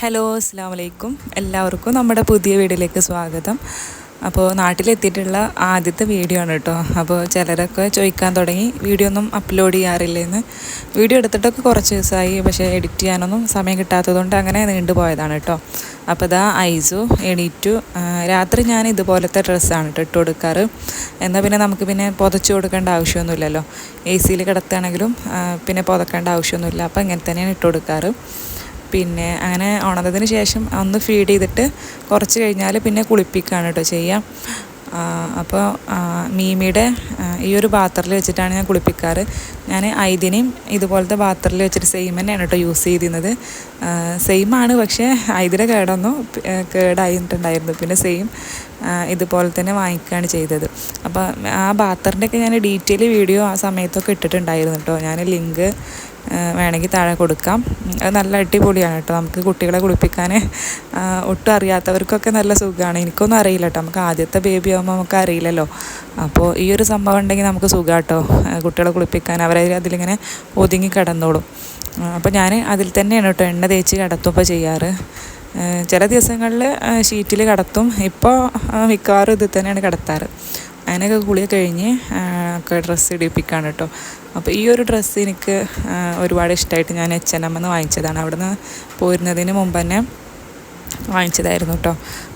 Hello അസ്സാം വലൈക്കും എല്ലാവർക്കും നമ്മുടെ പുതിയ വീഡിയോയിലേക്ക് സ്വാഗതം. അപ്പോൾ നാട്ടിലെത്തിയിട്ടുള്ള ആദ്യത്തെ വീഡിയോ ആണ് കേട്ടോ. അപ്പോൾ ചിലരൊക്കെ ചോദിക്കാൻ തുടങ്ങി വീഡിയോ ഒന്നും അപ്ലോഡ് ചെയ്യാറില്ലെന്ന്. വീഡിയോ എടുത്തിട്ടൊക്കെ കുറച്ച് ദിവസമായി പക്ഷേ എഡിറ്റ് ചെയ്യാനൊന്നും സമയം കിട്ടാത്തതുകൊണ്ട് അങ്ങനെ നീണ്ടു പോയതാണ് കേട്ടോ. അപ്പോൾ ഇതാ ഐസു എണീറ്റു. രാത്രി ഞാൻ ഇതുപോലത്തെ ഡ്രസ്സാണ് കേട്ടോ ഇട്ട് കൊടുക്കാറ്. എന്നാൽ പിന്നെ നമുക്ക് പിന്നെ പുതച്ചു കൊടുക്കേണ്ട ആവശ്യമൊന്നുമില്ലല്ലോ. എ സിയിൽ കിടത്തുകയാണെങ്കിലും പിന്നെ പുതക്കേണ്ട ആവശ്യമൊന്നുമില്ല. അപ്പോൾ ഇങ്ങനെ തന്നെയാണ് ഇട്ട് കൊടുക്കാറ്. പിന്നെ അങ്ങനെ ഉണർന്നതിന് ശേഷം ഒന്ന് ഫീഡ് ചെയ്തിട്ട് കുറച്ച് കഴിഞ്ഞാൽ പിന്നെ കുളിപ്പിക്കുകയാണ് കേട്ടോ ചെയ്യാം. അപ്പോൾ മീമിയുടെ ഈ ഒരു പാത്രത്തിൽ വെച്ചിട്ടാണ് ഞാൻ കുളിപ്പിക്കാറ്. ഞാൻ ഐദിനെയും ഇതുപോലത്തെ പാത്രത്തിൽ വെച്ചിട്ട് സെയിം തന്നെയാണ് കേട്ടോ യൂസ് ചെയ്തിരുന്നത്. സെയിം ആണ് പക്ഷേ ഐദിനെ കേടൊന്നും കേടായിട്ടുണ്ടായിരുന്നു പിന്നെ സെയിം ഇതുപോലെ തന്നെ വാങ്ങിക്കുകയാണ് ചെയ്തത്. അപ്പോൾ ആ ബാത്തറിന്റെയൊക്കെ ഞാൻ ഡീറ്റെയിൽ വീഡിയോ ആ സമയത്തൊക്കെ ഇട്ടിട്ടുണ്ടായിരുന്നു കേട്ടോ. ഞാൻ ലിങ്ക് വേണമെങ്കിൽ താഴെ കൊടുക്കാം. അത് നല്ല അടിപൊളിയാണ് കേട്ടോ. നമുക്ക് കുട്ടികളെ കുളിപ്പിക്കാൻ ഒട്ടും അറിയാത്തവർക്കൊക്കെ നല്ല സുഖമാണ്. എനിക്കൊന്നും അറിയില്ല കേട്ടോ. നമുക്ക് ആദ്യത്തെ ബേബി ആകുമ്പോൾ നമുക്ക് അറിയില്ലല്ലോ. അപ്പോൾ ഈ ഒരു സംഭവം ഉണ്ടെങ്കിൽ നമുക്ക് സുഖം കേട്ടോ. കുട്ടികളെ കുളിപ്പിക്കാൻ അവരെ അതിലിങ്ങനെ ഒതുങ്ങി കിടന്നോളും. അപ്പോൾ ഞാൻ അതിൽ തന്നെയാണ് കേട്ടോ എണ്ണ തേച്ച് കിടത്തുമ്പോൾ ചെയ്യാറ്. ചില ദിവസങ്ങളിൽ ഷീറ്റിൽ കിടത്തും. ഇപ്പോൾ മിക്കവാറും ഇതിൽ തന്നെയാണ് കിടത്താറ്. അതിനൊക്കെ കുളി കഴിഞ്ഞ് ഒക്കെ ഡ്രസ്സ് ഇടിപ്പിക്കാണ് കേട്ടോ അപ്പോൾ ഈ ഒരു ഡ്രസ്സ് എനിക്ക് ഒരുപാട് ഇഷ്ടമായിട്ട് ഞാൻ എച്ച് എൻ എമ്മെന്ന് വാങ്ങിച്ചതാണ്. അവിടുന്ന് പോരുന്നതിന് മുമ്പ് തന്നെ വാങ്ങിച്ചതായിരുന്നു കേട്ടോ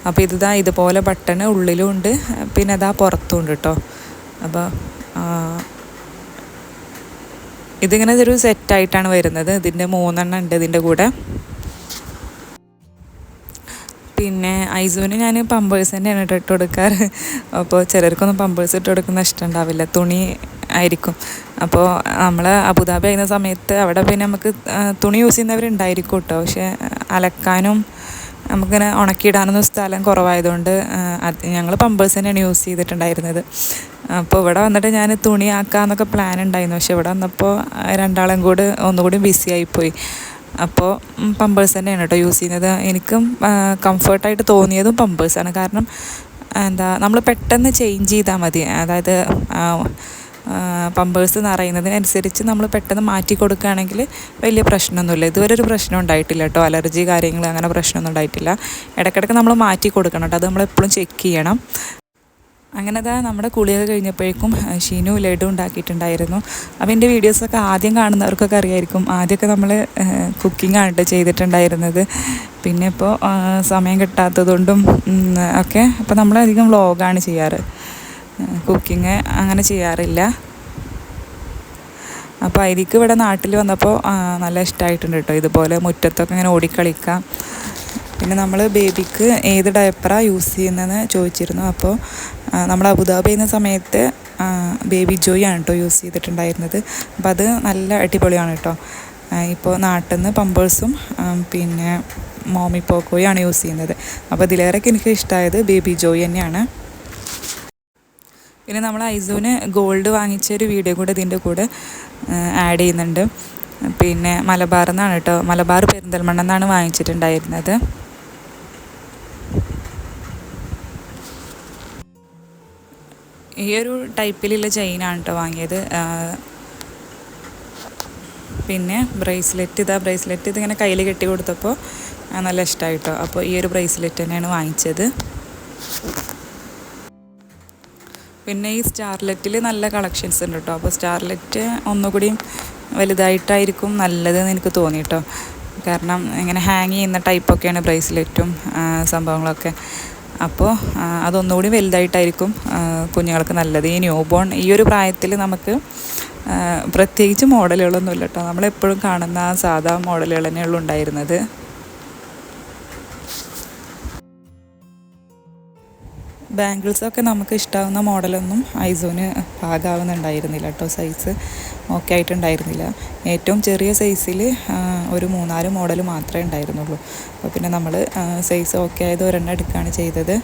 അപ്പോൾ ഇതാ ഇതുപോലെ ബട്ടൺ ഉള്ളിലും ഉണ്ട്. പിന്നെ അതാ പുറത്തും ഉണ്ട് കേട്ടോ അപ്പോൾ ഇതിങ്ങനെ ഒരു സെറ്റായിട്ടാണ് വരുന്നത്. ഇതിന്റെ മൂന്നെണ്ണം ഉണ്ട് ഇതിന്റെ കൂടെ. പിന്നെ ഐസോന് ഞാൻ പമ്പേഴ്സ് തന്നെയാണ് കേട്ടോ ഇട്ട് കൊടുക്കാറ്. അപ്പോൾ ചിലർക്കൊന്നും പമ്പേഴ്സ് ഇട്ട് കൊടുക്കുന്ന ഇഷ്ടമുണ്ടാവില്ല തുണി ആയിരിക്കും. അപ്പോൾ നമ്മൾ അബുദാബി ആയിരുന്ന സമയത്ത് അവിടെ പിന്നെ നമുക്ക് തുണി യൂസ് ചെയ്യുന്നവരുണ്ടായിരിക്കും കേട്ടോ. പക്ഷേ അലക്കാനും നമുക്കിങ്ങനെ ഉണക്കിയിടാനൊന്നും സ്ഥലം കുറവായതുകൊണ്ട് അത് ഞങ്ങൾ പമ്പേഴ്സ് തന്നെയാണ് യൂസ് ചെയ്തിട്ടുണ്ടായിരുന്നത്. അപ്പോൾ ഇവിടെ വന്നിട്ട് ഞാൻ തുണി ആക്കാമെന്നൊക്കെ പ്ലാൻ ഉണ്ടായിരുന്നു. പക്ഷെ ഇവിടെ വന്നപ്പോൾ രണ്ടാളും കൂടി ഒന്നുകൂടി ബിസി ആയിപ്പോയി. അപ്പോൾ പമ്പേഴ്സ് തന്നെയാണ് കേട്ടോ യൂസ് ചെയ്യുന്നത്. എനിക്കും കംഫർട്ടായിട്ട് തോന്നിയതും പമ്പേഴ്സാണ് കാരണം എന്താ നമ്മൾ പെട്ടെന്ന് ചേഞ്ച് ചെയ്താൽ മതി. അതായത് പമ്പേഴ്സ് എന്ന് നിറയുന്നതിനനുസരിച്ച് നമ്മൾ പെട്ടെന്ന് മാറ്റി കൊടുക്കുകയാണെങ്കിൽ വലിയ പ്രശ്നമൊന്നുമില്ല. ഇതുവരെ ഒരു പ്രശ്നം ഉണ്ടായിട്ടില്ല കേട്ടോ. അലർജി കാര്യങ്ങൾ അങ്ങനെ പ്രശ്നമൊന്നും ഉണ്ടായിട്ടില്ല. ഇടയ്ക്കിടയ്ക്ക് നമ്മൾ മാറ്റി കൊടുക്കണം കേട്ടോ. അത് നമ്മൾ എപ്പോഴും ചെക്ക് ചെയ്യണം. അങ്ങനെ അതാ നമ്മുടെ കുളിയൊക്കെ കഴിഞ്ഞപ്പോഴേക്കും ഷീനു ലഡു ഉണ്ടാക്കിയിട്ടുണ്ടായിരുന്നു. അപ്പോൾ എന്റെ വീഡിയോസൊക്കെ ആദ്യം കാണുന്നവർക്കൊക്കെ അറിയായിരിക്കും. ആദ്യമൊക്കെ നമ്മൾ കുക്കിംഗ് ആണ് ചെയ്തിട്ടുണ്ടായിരുന്നത്. പിന്നെ ഇപ്പോൾ സമയം കിട്ടാത്തതുകൊണ്ടും ഒക്കെ അപ്പോൾ നമ്മളധികം വ്ളോഗാണ് ചെയ്യാറ്. കുക്കിങ് അങ്ങനെ ചെയ്യാറില്ല. അപ്പോൾ അതിലേക്ക് ഇവിടെ നാട്ടിൽ വന്നപ്പോൾ നല്ല ഇഷ്ടമായിട്ടുണ്ട് കേട്ടോ ഇതുപോലെ മുറ്റത്തൊക്കെ ഇങ്ങനെ ഓടിക്കളിക്കാം. പിന്നെ നമ്മൾ ബേബിക്ക് ഏത് ഡയപ്പറാണ് യൂസ് ചെയ്യുന്നതെന്ന് ചോദിച്ചിരുന്നു. അപ്പോൾ നമ്മൾ അബുദാബി എന്ന സമയത്ത് ബേബി ജോയ് ആണ് കേട്ടോ യൂസ് ചെയ്തിട്ടുണ്ടായിരുന്നത്. അപ്പോൾ അത് നല്ല അടിപൊളിയാണ് കേട്ടോ ഇപ്പോൾ നാട്ടിൽ നിന്ന് പമ്പേഴ്സും പിന്നെ മോമി പോക്കോയാണ് യൂസ് ചെയ്യുന്നത്. അപ്പോൾ ഇതിലേറെയൊക്കെ എനിക്ക് ഇഷ്ടമായത് ബേബി ജോയ് തന്നെയാണ്. പിന്നെ നമ്മൾ ഐസോന് ഗോൾഡ് വാങ്ങിച്ച ഒരു വീഡിയോ കൂടെ ഇതിന്റെ കൂടെ ആഡ് ചെയ്യുന്നുണ്ട്. പിന്നെ മലബാറിൽ നിന്നാണ് കേട്ടോ മലബാർ പെരിന്തൽമണ്ണ എന്നാണ് വാങ്ങിച്ചിട്ടുണ്ടായിരുന്നത്. ഈ ഒരു ടൈപ്പിലുള്ള ചെയിനാണ് കേട്ടോ വാങ്ങിയത്. പിന്നെ ബ്രേസ്ലെറ്റ്. ഇതാ ബ്രേസ്ലെറ്റ്. ഇതിങ്ങനെ കയ്യിൽ കെട്ടി കൊടുത്തപ്പോൾ നല്ല ഇഷ്ടമായി കേട്ടോ അപ്പോൾ ഈ ഒരു ബ്രേസ്ലെറ്റ് തന്നെയാണ് വാങ്ങിച്ചത്. പിന്നെ ഈ സ്റ്റാർലെറ്റിൽ നല്ല കളക്ഷൻസ് ഉണ്ട് കേട്ടോ അപ്പോൾ സ്റ്റാർലെറ്റ് ഒന്നുകൂടിയും വലുതായിട്ടായിരിക്കും നല്ലതെന്ന് എനിക്ക് തോന്നി കേട്ടോ കാരണം ഇങ്ങനെ ഹാങ് ചെയ്യുന്ന ടൈപ്പൊക്കെയാണ് ബ്രേസ്ലെറ്റും സംഭവങ്ങളൊക്കെ. അപ്പോൾ അതൊന്നുകൂടി വലുതായിട്ടായിരിക്കും കുഞ്ഞുങ്ങൾക്ക് നല്ലത്. ഈ ന്യൂ ബോൺ ഈ ഒരു പ്രായത്തിൽ നമുക്ക് പ്രത്യേകിച്ച് മോഡലുകളൊന്നുമില്ല കേട്ടോ നമ്മളെപ്പോഴും കാണുന്ന ആ സാധാ മോഡലുകൾ തന്നെയുള്ളൂ ഉണ്ടായിരുന്നത്. ബാംഗിൾസൊക്കെ നമുക്ക് ഇഷ്ടാവുന്ന മോഡലൊന്നും ഐസോന് പാകാവുന്നുണ്ടായിരുന്നില്ല കേട്ടോ സൈസ് ഓക്കെ ആയിട്ടുണ്ടായിരുന്നില്ല. ഏറ്റവും ചെറിയ സൈസിൽ ഒരു മൂന്നാൽ മോഡൽ മാത്രമേ ഉണ്ടായിരുന്നുള്ളൂ. അപ്പോൾ പിന്നെ നമ്മൾ സൈസ് ഓക്കെ ആയത് ഒരെണ്ണം എടുക്കുകയാണ് ചെയ്തത്.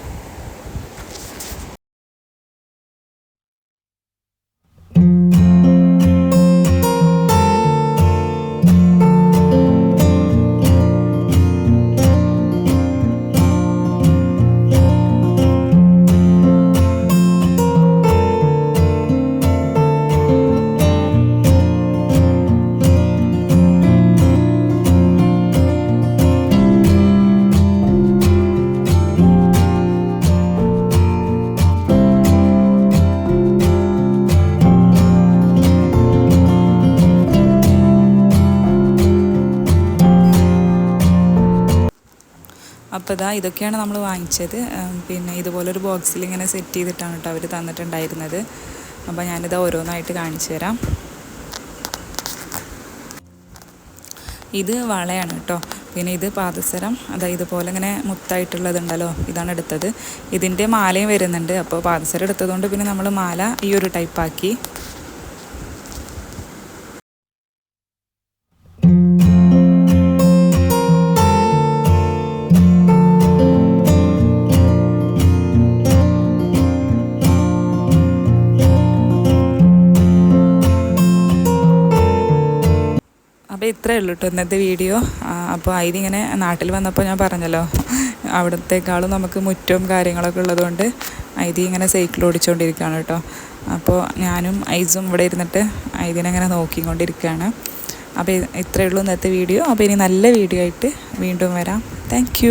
അപ്പോൾ ഇതാ ഇതൊക്കെയാണ് നമ്മൾ വാങ്ങിച്ചത്. പിന്നെ ഇതുപോലൊരു ബോക്സിൽ ഇങ്ങനെ സെറ്റ് ചെയ്തിട്ടാണ് കേട്ടോ അവർ തന്നിട്ടുണ്ടായിരുന്നത്. അപ്പോൾ ഞാനിത് ഓരോന്നായിട്ട് കാണിച്ചു തരാം. ഇത് വളയാണ് കേട്ടോ പിന്നെ ഇത് പാദസരം. അതായത് ഇതുപോലെ ഇങ്ങനെ മുത്തായിട്ടുള്ളതുണ്ടല്ലോ ഇതാണ് എടുത്തത്. ഇതിന്റെ മാലയും വരുന്നുണ്ട്. അപ്പോൾ പാദസരം എടുത്തതുകൊണ്ട് പിന്നെ നമ്മൾ മാല ഈ ഒരു ടൈപ്പാക്കി അപ്പോൾ ഇത്രയേ ഉള്ളൂ കേട്ടോ ഇന്നത്തെ വീഡിയോ. അപ്പോൾ അതിനിങ്ങനെ നാട്ടിൽ വന്നപ്പോൾ ഞാൻ പറഞ്ഞല്ലോ അവിടത്തേക്കാളും നമുക്ക് മുറ്റവും കാര്യങ്ങളൊക്കെ ഉള്ളതുകൊണ്ട് ഐതി ഇങ്ങനെ സൈക്കിൾ ഓടിച്ചുകൊണ്ടിരിക്കുകയാണ് കേട്ടോ അപ്പോൾ ഞാനും ഐസും ഇവിടെ ഇരുന്നിട്ട് ഐതിനെങ്ങനെ നോക്കിക്കൊണ്ടിരിക്കുകയാണ് അപ്പോൾ ഇത്രയേ ഉള്ളൂ ഇന്നത്തെ വീഡിയോ. അപ്പോൾ ഇനി നല്ല വീഡിയോ ആയിട്ട് വീണ്ടും വരാം. താങ്ക്